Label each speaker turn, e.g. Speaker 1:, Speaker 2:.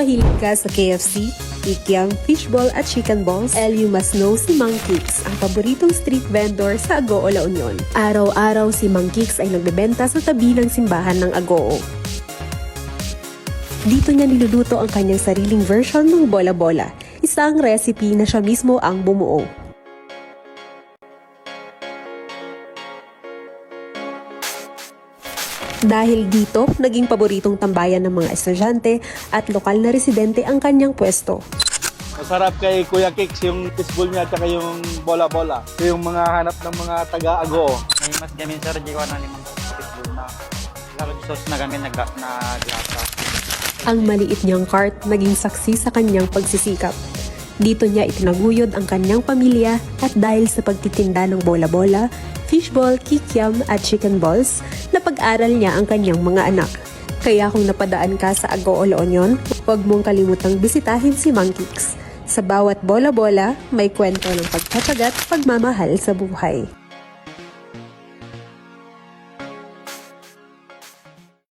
Speaker 1: mahilig ka sa KFC, Ikiam, fishball at chicken balls, and you must know si Mang Kicks, ang paboritong street vendor sa Agoo La Union. Araw-araw si Mang Kicks ay nagbebenta sa tabi ng simbahan ng Agoo. Dito niya niluluto ang kanyang sariling version ng bola-bola, isang recipe na siya mismo ang bumuo. Dahil dito, naging paboritong tambayan ng mga estudyante at lokal na residente ang kanyang pwesto.
Speaker 2: Masarap kay Kuya Kicks yung fishball niya at yung bola-bola. Ito yung mga hanap ng mga taga-ago.
Speaker 3: May mas gamin sir, di ko na limang pitbull na salad sauce na gamin na, ga- na grasa.
Speaker 1: Ang maliit niyang cart naging saksi sa kanyang pagsisikap. Dito niya itinaguyod ang kanyang pamilya at dahil sa pagtitinda ng bola-bola, fishball, kikiam at chicken balls, napag-aral niya ang kanyang mga anak. Kaya kung napadaan ka sa Agoo La Union, huwag mong kalimutang bisitahin si Mang Kicks. Sa bawat bola-bola, may kwento ng pagtatsaga at pagmamahal sa buhay.